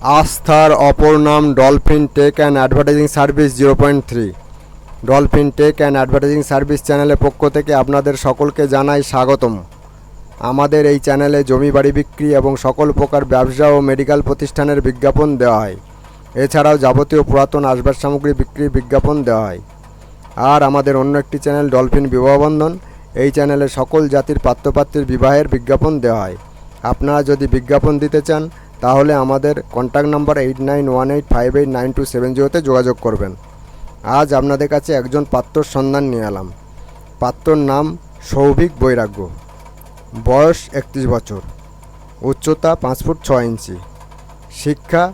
আস্থার অপর নাম dolphin tech and advertising service zero point three. Dolphin tech and advertising service চ্যানেলের পক্ষ থেকে আপনাদের সকলকে জানাই স্বাগতম। আমাদের এই চ্যানেলে জমি, বাড়ি বিক্রি এবং সকল প্রকার ব্যবসা ও মেডিকেল প্রতিষ্ঠানের বিজ্ঞাপন দেওয়া হয়। এছাড়াও যাবতীয় পুরাতন আসবাব সামগ্রী বিক্রির বিজ্ঞাপন দেওয়া হয়। আর আমাদের অন্য একটি চ্যানেল ডলফিন বিবাহবন্ধন এই চ্যানেলে সকল জাতির পাত্রপাত্রীর বিবাহের বিজ্ঞাপন দেওয়া হয়। আপনারা যদি বিজ্ঞাপন দিতে চান তাহলে আমাদের contact number eight nine one eight five eight nine two seven জিরোতে যোগাযোগ করবেন। আজ আপনাদের কাছে একজন পাত্রর সন্ধান নিয়ে এলাম। পাত্রর নাম সৌভিক বৈরাগ্য। বয়স একত্রিশ বছর। উচ্চতা পাঁচ ফুট ছয় ইঞ্চি। শিক্ষা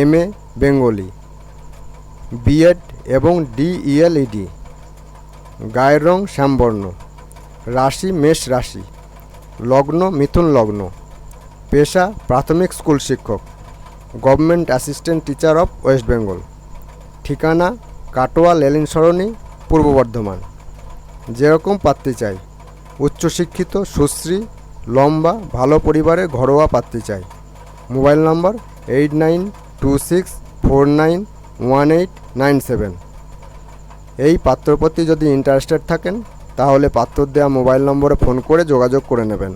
এম এ বেঙ্গলি। বিএড এবং ডিইএলইডি গায়ের রং শ্যামবর্ণ। রাশি মেষ রাশি। লগ্ন মিথুন লগ্ন। পেশা প্রাথমিক স্কুল শিক্ষক, government assistant teacher of West Bengal. ঠিকানা কাটোয়া লেলিন সরণি, পূর্ব বর্ধমান। যেরকম পাত্রী চাই। উচ্চশিক্ষিত, সুশ্রী, লম্বা, ভালো পরিবারে ঘরোয়া পাত্রী চাই। Mobile number eight nine two six four nine one eight nine seven. এই পাত্রর প্রতি যদি ইন্টারেস্টেড থাকেন, তাহলে পাত্র দেওয়া মোবাইল নম্বরে ফোন করে যোগাযোগ করে নেবেন।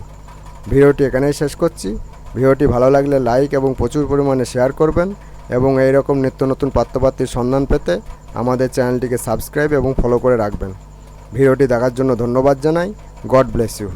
ভিডিওটি এখানেই শেষ করছি। ভিডিওটি ভালো লাগলে লাইক এবং প্রচুর পরিমাণে শেয়ার করবেন এবং এই রকম নিত্য নতুন পাত্রপাত্রীর সন্ধান পেতে আমাদের চ্যানেলটিকে সাবস্ক্রাইব এবং ফলো করে রাখবেন। ভিডিওটি দেখার জন্য ধন্যবাদ জানাই। God bless you